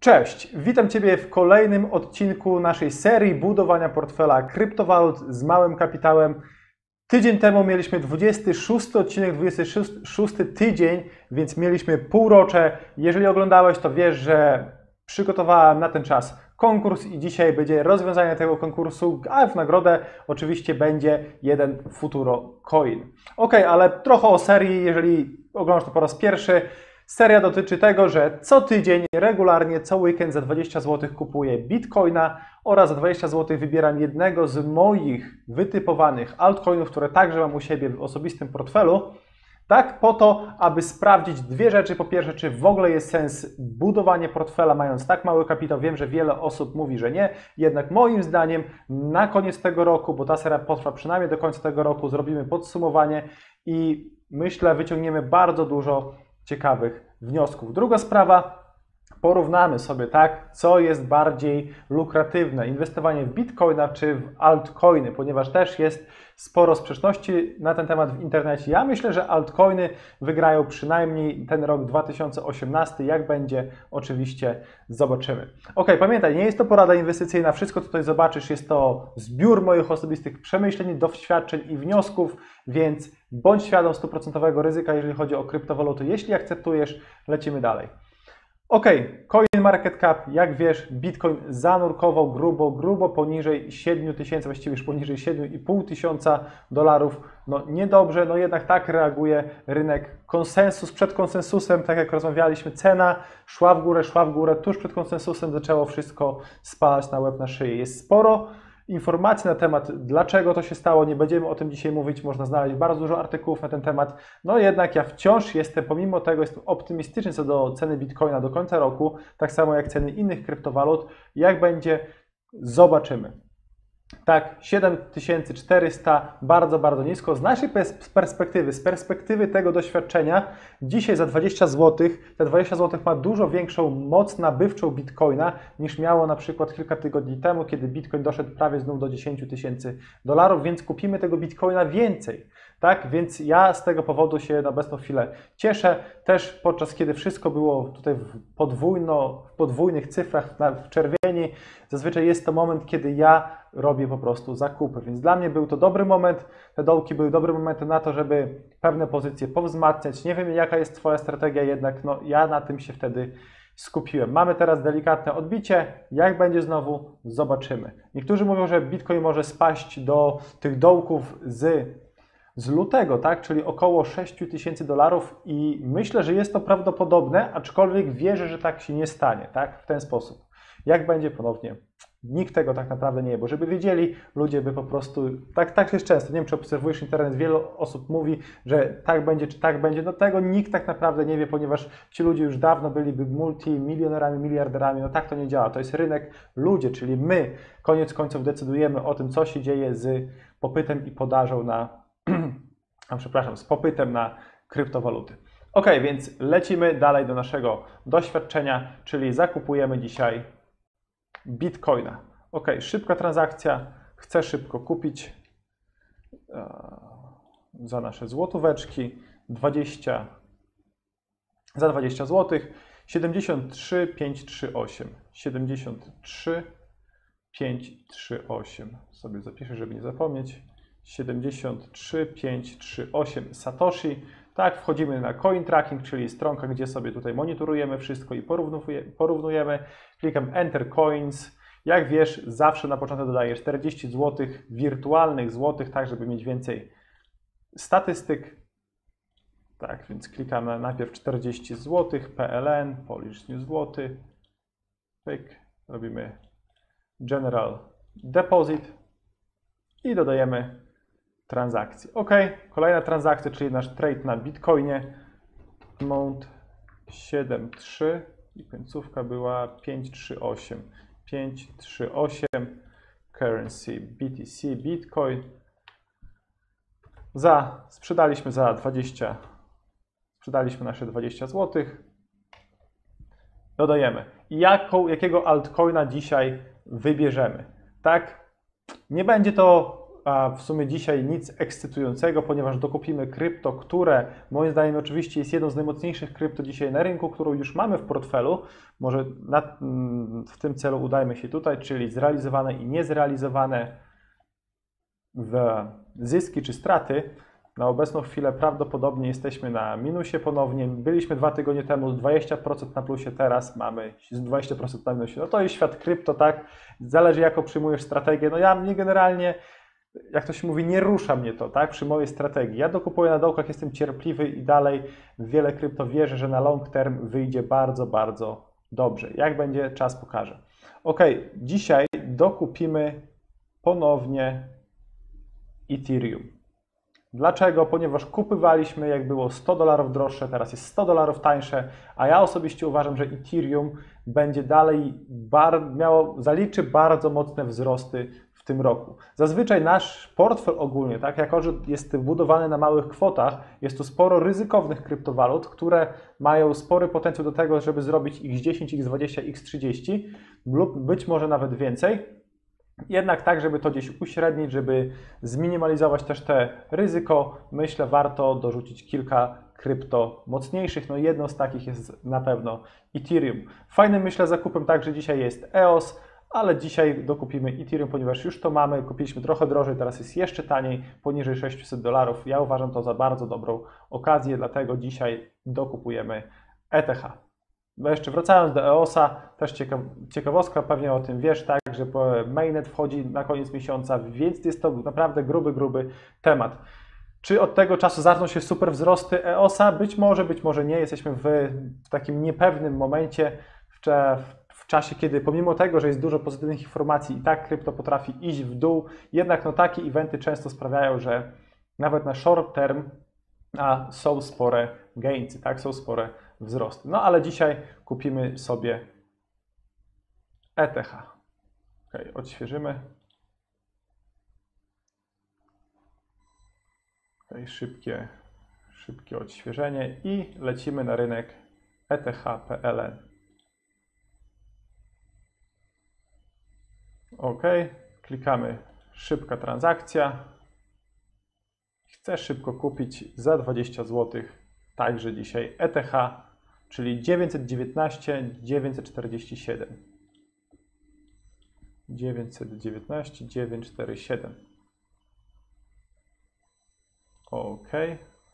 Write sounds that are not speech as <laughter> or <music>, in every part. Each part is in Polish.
Cześć, witam Ciebie w kolejnym odcinku naszej serii budowania portfela kryptowalut z małym kapitałem. Tydzień temu mieliśmy 26 odcinek, 26 tydzień, więc mieliśmy półrocze. Jeżeli oglądałeś, to wiesz, że przygotowałem na ten czas konkurs i dzisiaj będzie rozwiązanie tego konkursu, a w nagrodę oczywiście będzie jeden Futuro Coin. Ok, ale trochę o serii, jeżeli oglądasz to po raz pierwszy. Seria dotyczy tego, że co tydzień, regularnie, co weekend za 20 zł kupuję bitcoina oraz za 20 zł wybieram jednego z moich wytypowanych altcoinów, które także mam u siebie w osobistym portfelu. Tak, po to, aby sprawdzić dwie rzeczy. Po pierwsze, czy w ogóle jest sens budowanie portfela mając tak mały kapitał. Wiem, że wiele osób mówi, że nie. Jednak moim zdaniem na koniec tego roku, bo ta seria potrwa przynajmniej do końca tego roku, zrobimy podsumowanie i myślę, wyciągniemy bardzo dużo ciekawych wniosków. Druga sprawa, porównamy sobie, tak, co jest bardziej lukratywne, inwestowanie w bitcoina czy w altcoiny, ponieważ też jest sporo sprzeczności na ten temat w internecie. Ja myślę, że altcoiny wygrają przynajmniej ten rok 2018. Jak będzie, oczywiście zobaczymy. Ok, pamiętaj, nie jest to porada inwestycyjna. Wszystko, co tutaj zobaczysz, jest to zbiór moich osobistych przemyśleń, doświadczeń i wniosków, więc bądź świadom stuprocentowego ryzyka, jeżeli chodzi o kryptowaluty. Jeśli akceptujesz, lecimy dalej. Ok, CoinMarketCap, jak wiesz, Bitcoin zanurkował grubo, grubo poniżej 7 tysięcy, właściwie już poniżej 7,5 tysiąca dolarów. No niedobrze, no jednak tak reaguje rynek. Konsensus przed konsensusem, tak jak rozmawialiśmy, cena szła w górę, szła w górę, tuż przed konsensusem zaczęło wszystko spalać na łeb na szyję. Jest sporo informacji na temat, dlaczego to się stało. Nie będziemy o tym dzisiaj mówić, można znaleźć bardzo dużo artykułów na ten temat. No jednak ja wciąż jestem, pomimo tego, jestem optymistyczny co do ceny Bitcoina do końca roku, tak samo jak ceny innych kryptowalut. Jak będzie, zobaczymy. Tak, 7400, bardzo, bardzo nisko. Z naszej perspektywy, z perspektywy tego doświadczenia, dzisiaj za 20 zł, te 20 zł ma dużo większą moc nabywczą bitcoina niż miało na przykład kilka tygodni temu, kiedy bitcoin doszedł prawie znów do 10 tysięcy dolarów, więc kupimy tego bitcoina więcej. Tak, więc ja z tego powodu się na obecną chwilę cieszę. Też podczas kiedy wszystko było tutaj podwójno, w podwójnych cyfrach w czerwieni, zazwyczaj jest to moment, kiedy ja robię po prostu zakupy. Więc dla mnie był to dobry moment. Te dołki były dobrym momentem na to, żeby pewne pozycje powzmacniać. Nie wiem, jaka jest Twoja strategia, jednak no, ja na tym się wtedy skupiłem. Mamy teraz delikatne odbicie. Jak będzie znowu? Zobaczymy. Niektórzy mówią, że Bitcoin może spaść do tych dołków z z lutego, tak? czyli około 6 tysięcy dolarów i myślę, że jest to prawdopodobne, aczkolwiek wierzę, że tak się nie stanie, tak? w ten sposób. Jak będzie ponownie? Nikt tego tak naprawdę nie wie, bo żeby wiedzieli, ludzie by po prostu, tak, tak jest często, nie wiem czy obserwujesz internet, wiele osób mówi, że tak będzie, czy tak będzie, no tego nikt tak naprawdę nie wie, ponieważ ci ludzie już dawno byliby multimilionerami, miliarderami, no tak to nie działa, to jest rynek, ludzie, czyli my, koniec końców decydujemy o tym, co się dzieje z popytem i podażą na <clears throat> a przepraszam, z popytem na kryptowaluty. Ok, więc lecimy dalej do naszego doświadczenia, czyli zakupujemy dzisiaj Bitcoina. Ok, szybka transakcja, chcę szybko kupić e, za nasze złotóweczki 20 za 20 zł 73 538 73 538 sobie zapiszę, żeby nie zapomnieć 73538 Satoshi. Tak, wchodzimy na Coin Tracking, czyli stronka, gdzie sobie tutaj monitorujemy wszystko i porównujemy. Klikam Enter Coins. Jak wiesz, zawsze na początku dodaję 40 zł wirtualnych złotych, tak żeby mieć więcej statystyk. Tak, więc klikamy najpierw 40 zł, PLN, Polish New złoty. Pyk, robimy General Deposit i dodajemy transakcji. OK, kolejna transakcja, czyli nasz trade na Bitcoinie. Mount 7.3 i końcówka była 5.3.8. 5.3.8 currency BTC Bitcoin. Za, sprzedaliśmy za 20, sprzedaliśmy nasze 20 zł. Dodajemy. Jaką, jakiego altcoina dzisiaj wybierzemy? Tak, nie będzie to a w sumie dzisiaj nic ekscytującego, ponieważ dokupimy krypto, które moim zdaniem oczywiście jest jedną z najmocniejszych krypto dzisiaj na rynku, którą już mamy w portfelu. Może na, w tym celu udajmy się tutaj, czyli zrealizowane i niezrealizowane zyski czy straty. Na obecną chwilę prawdopodobnie jesteśmy na minusie ponownie. Byliśmy dwa tygodnie temu 20% na plusie, teraz mamy 20% na minusie. No to jest świat krypto, tak? Zależy jaką przyjmujesz strategię. No ja mnie generalnie jak to się mówi, nie rusza mnie to, tak, przy mojej strategii. Ja dokupuję na dołkach, jestem cierpliwy i dalej wiele krypto wierzę, że na long term wyjdzie bardzo, bardzo dobrze. Jak będzie, czas pokaże. Ok, dzisiaj dokupimy ponownie Ethereum. Dlaczego? Ponieważ kupywaliśmy, jak było 100 dolarów droższe, teraz jest 100 dolarów tańsze, a ja osobiście uważam, że Ethereum będzie dalej bar, miało, zaliczy bardzo mocne wzrosty tym roku. Zazwyczaj nasz portfel ogólnie, tak, jako że jest budowany na małych kwotach, jest tu sporo ryzykownych kryptowalut, które mają spory potencjał do tego, żeby zrobić x10, x20, x30 lub być może nawet więcej. Jednak tak, żeby to gdzieś uśrednić, żeby zminimalizować też te ryzyko, myślę, warto dorzucić kilka krypto mocniejszych. No jedną z takich jest na pewno Ethereum. Fajnym myślę zakupem także dzisiaj jest EOS, ale dzisiaj dokupimy Ethereum, ponieważ już to mamy, kupiliśmy trochę drożej, teraz jest jeszcze taniej, poniżej 600 dolarów. Ja uważam to za bardzo dobrą okazję, dlatego dzisiaj dokupujemy ETH. No jeszcze wracając do EOS-a, też ciekaw, ciekawostka, pewnie o tym wiesz, tak, że mainnet wchodzi na koniec miesiąca, więc jest to naprawdę gruby, gruby temat. Czy od tego czasu zaczną się super wzrosty EOS-a? Być może, być może nie. Jesteśmy w, w takim niepewnym momencie, w, w, czasie, kiedy pomimo tego, że jest dużo pozytywnych informacji i tak krypto potrafi iść w dół, jednak no, takie eventy często sprawiają, że nawet na short term a, są spore gainsy, tak, są spore wzrosty. No ale dzisiaj kupimy sobie ETH. Ok, odświeżymy. Okay, szybkie, szybkie odświeżenie i lecimy na rynek ETH.pl. OK, klikamy szybka transakcja. Chcę szybko kupić za 20 zł także dzisiaj ETH czyli 919, 947. 919, 947. OK,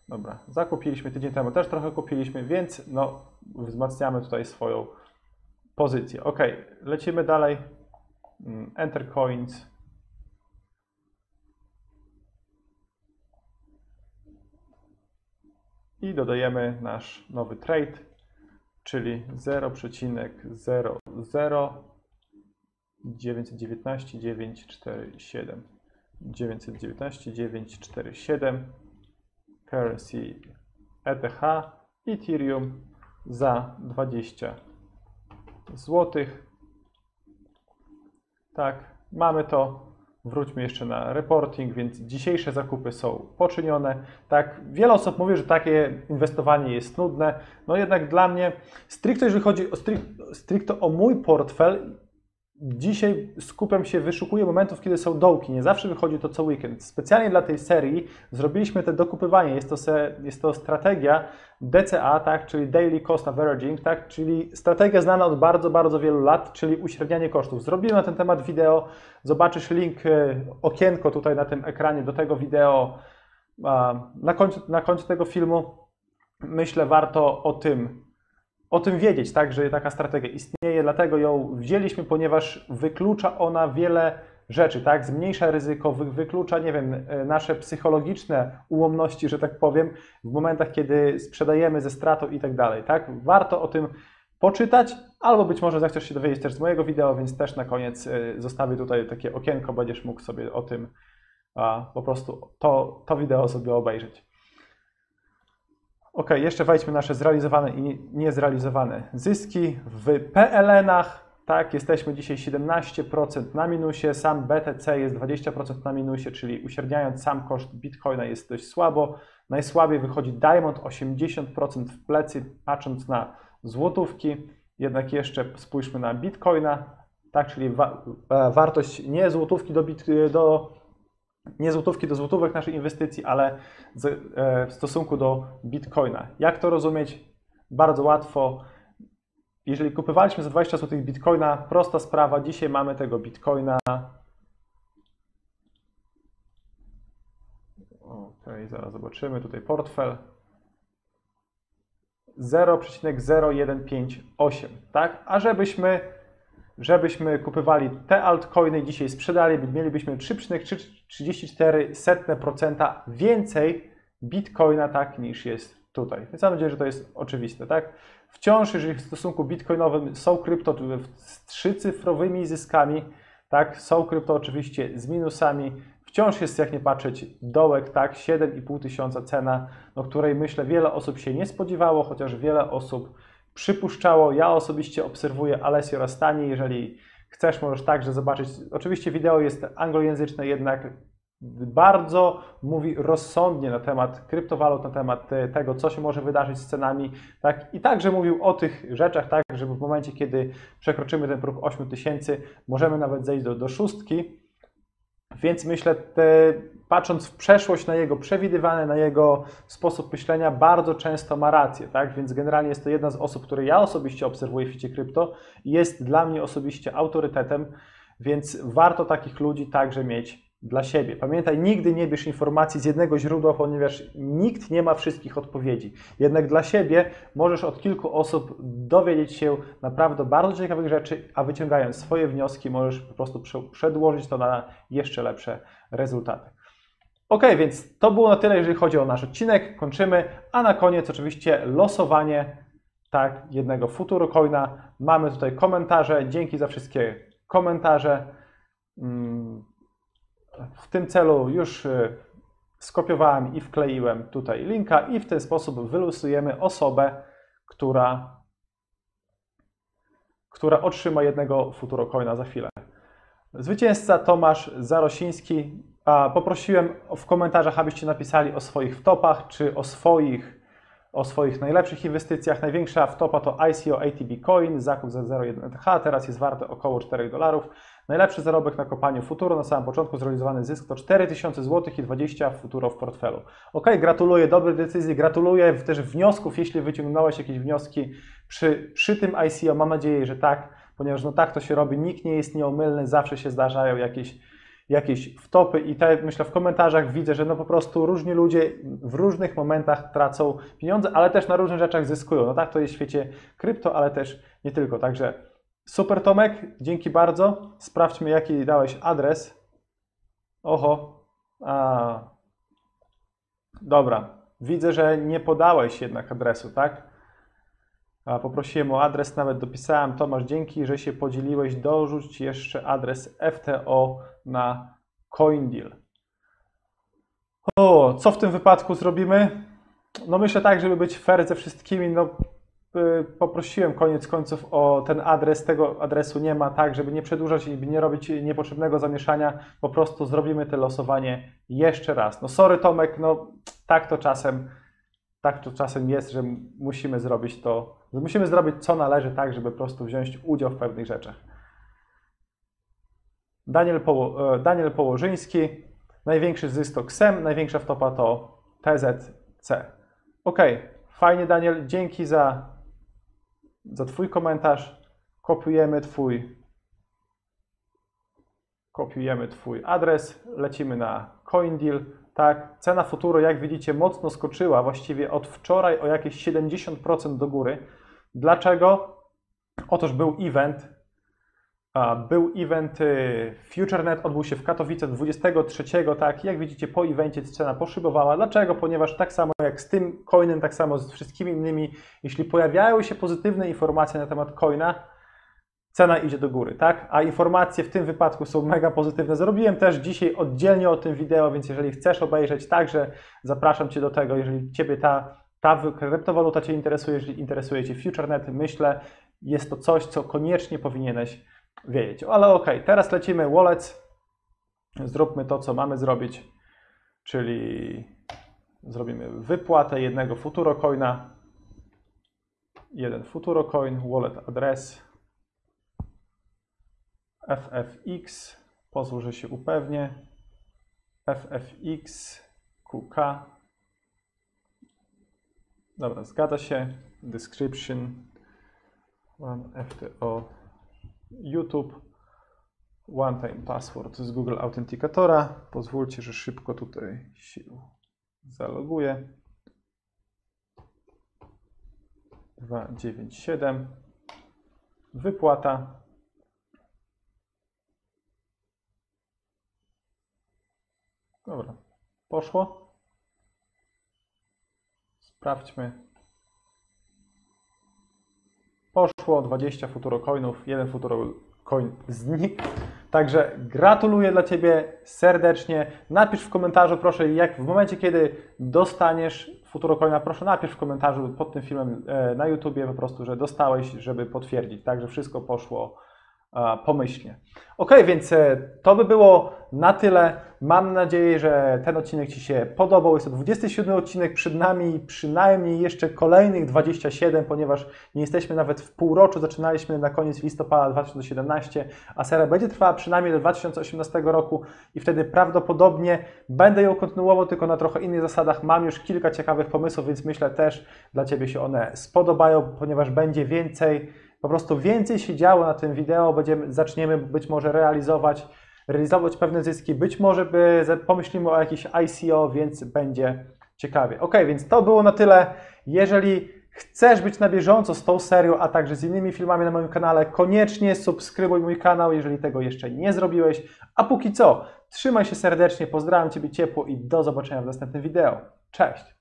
dobra. Zakupiliśmy tydzień temu, też trochę kupiliśmy, więc no, wzmacniamy tutaj swoją pozycję. OK, lecimy dalej. Mm, enter coins. I dodajemy nasz nowy trade czyli 0,00 919 919 currency ETH Ethereum za 20 zł. Tak, mamy to. Wróćmy jeszcze na reporting, więc dzisiejsze zakupy są poczynione. Tak, wiele osób mówi, że takie inwestowanie jest nudne. No jednak dla mnie, stricte jeżeli chodzi o, stricte o mój portfel, Dzisiaj skupiam się, wyszukuję momentów, kiedy są dołki. Nie zawsze wychodzi to co weekend. Specjalnie dla tej serii zrobiliśmy te dokupywanie. Jest to, se, jest to strategia DCA, tak, czyli Daily Cost Averaging, tak, czyli strategia znana od bardzo, bardzo wielu lat, czyli uśrednianie kosztów. Zrobiłem na ten temat wideo. Zobaczysz link, e, okienko tutaj na tym ekranie do tego wideo na końcu, na końcu tego filmu. Myślę, warto o tym o tym wiedzieć, tak, że taka strategia istnieje, dlatego ją wzięliśmy, ponieważ wyklucza ona wiele rzeczy, tak, zmniejsza ryzyko, wyklucza, nie wiem, e, nasze psychologiczne ułomności, że tak powiem, w momentach, kiedy sprzedajemy ze stratą i tak dalej, tak. Warto o tym poczytać, albo być może zechcesz się dowiedzieć też z mojego wideo, więc też na koniec e, zostawię tutaj takie okienko, będziesz mógł sobie o tym po prostu to, to wideo sobie obejrzeć. Ok, jeszcze wejdźmy nasze zrealizowane i niezrealizowane zyski. W PLN-ach, tak, jesteśmy dzisiaj 17% na minusie, sam BTC jest 20% na minusie, czyli uśredniając sam koszt Bitcoina jest dość słabo. Najsłabiej wychodzi Diamond 80% w plecy, patrząc na złotówki. Jednak jeszcze spójrzmy na Bitcoina, tak, czyli wa e, wartość nie złotówki do, bit, do nie złotówki do złotówek naszej inwestycji, ale e, w stosunku do Bitcoina. Jak to rozumieć? Bardzo łatwo. Jeżeli kupowaliśmy za 20 zł Bitcoina, prosta sprawa, dzisiaj mamy tego Bitcoina. Ok, zaraz zobaczymy tutaj portfel. 0,0158, tak? A żebyśmy, żebyśmy kupywali te altcoiny dzisiaj sprzedali, mielibyśmy 3,34% więcej bitcoina, tak, niż jest tutaj. Więc mam nadzieję, że to jest oczywiste, tak? Wciąż, jeżeli w stosunku bitcoinowym są krypto z trzycyfrowymi zyskami, tak, są krypto oczywiście z minusami, wciąż jest, jak nie patrzeć, dołek, tak, 7,5 tysiąca cena, no której myślę wiele osób się nie spodziewało, chociaż wiele osób przypuszczało. Ja osobiście obserwuję Alessio Rastani, jeżeli chcesz, możesz także zobaczyć. Oczywiście wideo jest anglojęzyczne, jednak bardzo mówi rozsądnie na temat kryptowalut, na temat tego, co się może wydarzyć z cenami, tak? I także mówił o tych rzeczach, tak, żeby w momencie, kiedy przekroczymy ten próg 8 tysięcy, możemy nawet zejść do, do szóstki, więc myślę, te, patrząc w przeszłość na jego przewidywane, na jego sposób myślenia, bardzo często ma rację, tak? Więc generalnie jest to jedna z osób, które ja osobiście obserwuję w świecie krypto jest dla mnie osobiście autorytetem, więc warto takich ludzi także mieć dla siebie. Pamiętaj, nigdy nie bierz informacji z jednego źródła, ponieważ nikt nie ma wszystkich odpowiedzi. Jednak dla siebie możesz od kilku osób dowiedzieć się naprawdę bardzo ciekawych rzeczy, a wyciągając swoje wnioski, możesz po prostu przedłożyć to na jeszcze lepsze rezultaty. Ok, więc to było na tyle, jeżeli chodzi o nasz odcinek. Kończymy, a na koniec oczywiście losowanie tak, jednego Futuro Coina. Mamy tutaj komentarze. Dzięki za wszystkie komentarze. Hmm w tym celu już y, skopiowałem i wkleiłem tutaj linka i w ten sposób wylosujemy osobę, która, która otrzyma jednego Futurocoina za chwilę. Zwycięzca Tomasz Zarosiński. Poprosiłem w komentarzach, abyście napisali o swoich wtopach, czy o swoich, o swoich najlepszych inwestycjach. Największa wtopa to ICO ATB Coin, zakup za 0,1 ETH, teraz jest warte około 4 dolarów. Najlepszy zarobek na kopaniu Futuro na samym początku zrealizowany zysk to 4000 zł i 20 Futuro w portfelu. Ok, gratuluję dobrej decyzji, gratuluję też wniosków, jeśli wyciągnąłeś jakieś wnioski przy, przy tym ICO. Mam nadzieję, że tak, ponieważ no tak to się robi, nikt nie jest nieomylny, zawsze się zdarzają jakieś jakieś wtopy i tak myślę w komentarzach widzę, że no po prostu różni ludzie w różnych momentach tracą pieniądze, ale też na różnych rzeczach zyskują. No tak to jest w świecie krypto, ale też nie tylko. Także Super Tomek, dzięki bardzo. Sprawdźmy, jaki dałeś adres. Oho. A. Dobra. Widzę, że nie podałeś jednak adresu, tak? A poprosiłem o adres, nawet dopisałem. Tomasz, dzięki, że się podzieliłeś. Dorzuć jeszcze adres FTO na CoinDeal. O, co w tym wypadku zrobimy? No myślę tak, żeby być fair ze wszystkimi. No poprosiłem koniec końców o ten adres, tego adresu nie ma, tak, żeby nie przedłużać i nie robić niepotrzebnego zamieszania, po prostu zrobimy to losowanie jeszcze raz. No sorry Tomek, no tak to czasem, tak to czasem jest, że musimy zrobić to, musimy zrobić co należy tak, żeby po prostu wziąć udział w pewnych rzeczach. Daniel, Poło, e, Daniel Położyński, największy zysk to KSEM, największa wtopa to TZC. Ok, fajnie Daniel, dzięki za za Twój komentarz kopiujemy Twój kopiujemy Twój adres, lecimy na CoinDeal. Tak, cena futuro, jak widzicie, mocno skoczyła, właściwie od wczoraj o jakieś 70% do góry. Dlaczego? Otóż był event, był event y, FutureNet, odbył się w Katowice 23, tak, jak widzicie po evencie cena poszybowała. Dlaczego? Ponieważ tak samo z tym coinem, tak samo z wszystkimi innymi, jeśli pojawiają się pozytywne informacje na temat coina, cena idzie do góry, tak? A informacje w tym wypadku są mega pozytywne. Zrobiłem też dzisiaj oddzielnie o tym wideo, więc jeżeli chcesz obejrzeć, także zapraszam Cię do tego, jeżeli Ciebie ta, ta kryptowaluta Cię interesuje, jeżeli interesuje Cię FutureNet, myślę, jest to coś, co koniecznie powinieneś wiedzieć. Ale ok, teraz lecimy wallet. Zróbmy to, co mamy zrobić, czyli zrobimy wypłatę jednego Futuro Coina. Jeden Futuro Coin, wallet adres FFX. Pozwól, że się upewnię. FFX QK. Dobra, zgadza się. Description. One FTO YouTube. One time password z Google Authenticatora. Pozwólcie, że szybko tutaj się zaloguję. 297. Wypłata. Dobra, poszło. Sprawdźmy. Poszło 20 futurocoinów, jeden futurocoin znikł. Także gratuluję dla Ciebie serdecznie. Napisz w komentarzu proszę, jak w momencie, kiedy dostaniesz futurocoina, proszę napisz w komentarzu pod tym filmem e, na YouTubie po prostu, że dostałeś, żeby potwierdzić. Także wszystko poszło pomyślnie. Ok, więc e, to by było na tyle. Mam nadzieję, że ten odcinek Ci się podobał. Jest to 27 odcinek przed nami, przynajmniej jeszcze kolejnych 27, ponieważ nie jesteśmy nawet w półroczu. Zaczynaliśmy na koniec listopada 2017, a seria będzie trwała przynajmniej do 2018 roku i wtedy prawdopodobnie będę ją kontynuował, tylko na trochę innych zasadach. Mam już kilka ciekawych pomysłów, więc myślę też dla Ciebie się one spodobają, ponieważ będzie więcej, po prostu więcej się działo na tym wideo. Będziemy, zaczniemy być może realizować realizować pewne zyski. Być może by pomyślimy o jakiś ICO, więc będzie ciekawie. Ok, więc to było na tyle. Jeżeli chcesz być na bieżąco z tą serią, a także z innymi filmami na moim kanale, koniecznie subskrybuj mój kanał, jeżeli tego jeszcze nie zrobiłeś. A póki co, trzymaj się serdecznie, pozdrawiam Ciebie ciepło i do zobaczenia w następnym wideo. Cześć!